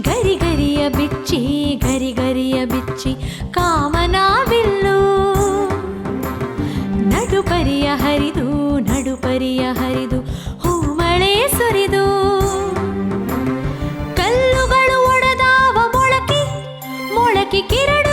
ಗರಿ ಗರಿಯ ಬಿಚ್ಚಿ ಗರಿ ಗರಿಯ ಬಿಚ್ಚಿ ಕಾಮನ ಬಿಲ್ಲು ನಡುಪರಿಯ ಹರಿದು ನಡುಪರಿಯ ಹರಿದು ಹೂಮಳೆ ಸುರಿದು. ಕಲ್ಲುಗಳು ಒಡೆದಾವ ಮೊಳಕೆ ಮೊಳಕೆ ಕಿರಡುಗಳು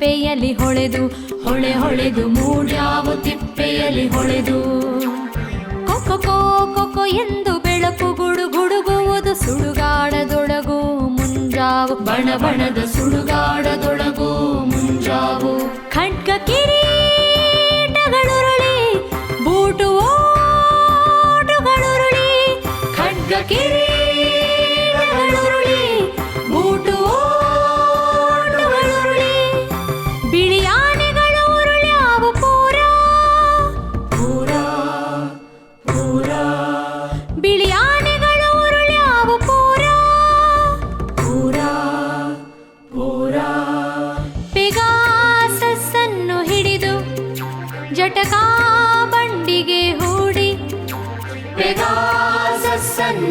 ತಿಪ್ಪೆಯಲ್ಲಿ ಹೊಳೆದು, ಹೊಳೆ ಹೊಳೆದು ಮೂಡ್ಯಾವು ತಿಪ್ಪೆಯಲ್ಲಿ ಹೊಳೆದು. ಕೊಕೊ ಕೊಕೊ ಎಂದು ಬೆಳಕು ಗುಡು ಗುಡುಗುವುದು ಸುಡುಗಾಡದೊಳಗು ಮುಂಜಾವು. ಬಣ ಬಣದ ಸುಡುಗಾಡದೊಳಗು ಮುಂಜಾವು.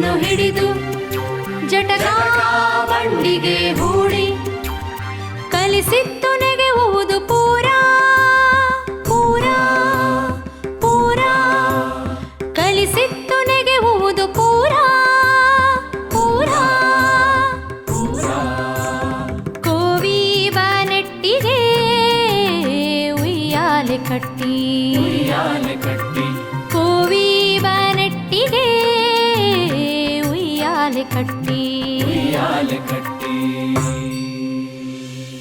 ಪೆಗಾಸಸ್ಸನ್ನು ಹಿಡಿದು ಜಟಕಾ ಬಂಡಿಗೆ ಹೂಡಿ ಕಲಿಸಿತ್ತು ನೆಗೆವುದು ಪೂರ ಪೂರ ಪೂರ. ಕಲಿಸಿತ್ತು ನೆಗೆವುದು ಪೂರ ಪೂರ. ಕೋವಿ ಬನೆಟ್ಟಿಗೆ ಉಯ್ಯಾಲೆ ಕಟ್ಟಿ. ಉಯ್ಯಾಲೆ ಕಟ್ಟಿ. ಕೋವಿ ಬನೆಟ್ಟಿಗೆ ಉಯ್ಯಾಲೆ ಕಟ್ಟಿ. ಕಟ್ಟಿ.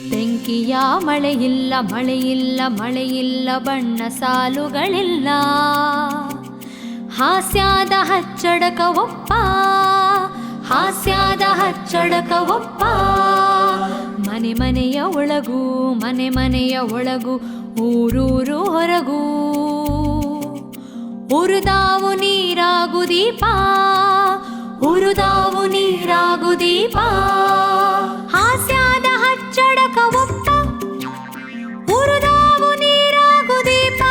ಬೆಂಕಿಯ ಮಳೆಯಿಲ್ಲ ಮಳೆಯಿಲ್ಲ ಮಳೆಯಿಲ್ಲ ಬಣ್ಣ ಸಾಲುಗಳಿಲ್ಲ. ಹಾಸ್ಯದ ಹಚ್ಚಡಕ ಒಪ್ಪ ಹಾಸ್ಯದ ಹಚ್ಚಡಕ ಒಪ್ಪ. ಮನೆ ಮನೆಯ ಒಳಗೂ ಮನೆ ಮನೆಯ ಒಳಗೂ ಊರೂರು ಹೊರಗೂ. ಉರುದಾವು ನೀರಾಗು ದೀಪ. ಉರುದಾವು ನೀರಾಗು ದೀಪ. ಹಾಸ್ಯದ ಹಚ್ಚಡಕ ಒಪ್ಪ. ಉರುದಾವು ನೀರಾಗು ದೀಪ.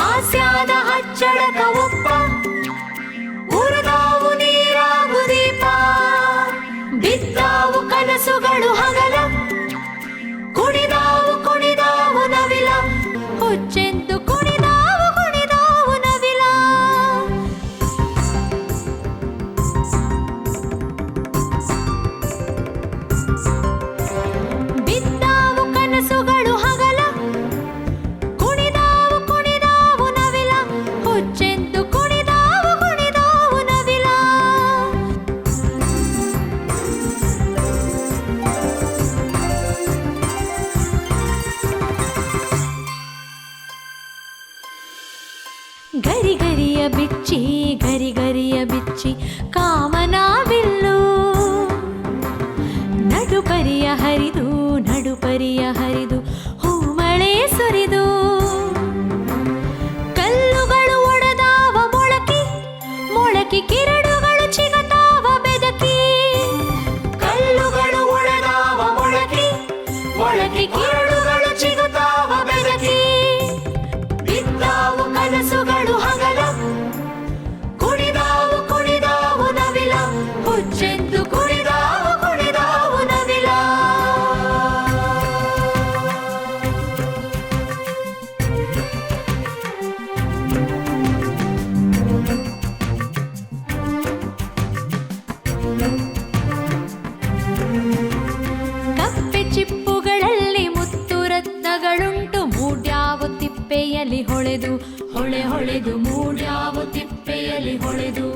ಹಾಸ್ಯದ ಹಚ್ಚಡಕ ಒಪ್ಪ. ಬಿಚ್ಚಿ, ಗರಿ ಗರಿಯ ಬಿಚ್ಚಿ ಕಾಮನ ಬಿಲ್ಲು ನಡುಪರಿಯ ಹರಿದು ನಡುಪರಿಯ ಹರಿದು, ಹೂಮಳೆ ಸುರಿದು. ಕಲ್ಲುಗಳು ಒಡೆದಾವ ಮೊಳಕೆ ಮೊಳಕೆ ಕಿರಡುಗಳು ತಿಪ್ಪೆಯಲ್ಲಿ ಹೊಳೆದು ಹೊಳೆ ಹೊಳೆದು ಮೂಡ್ಯಾವು ತಿಪ್ಪೆಯಲ್ಲಿ ಹೊಳೆದು.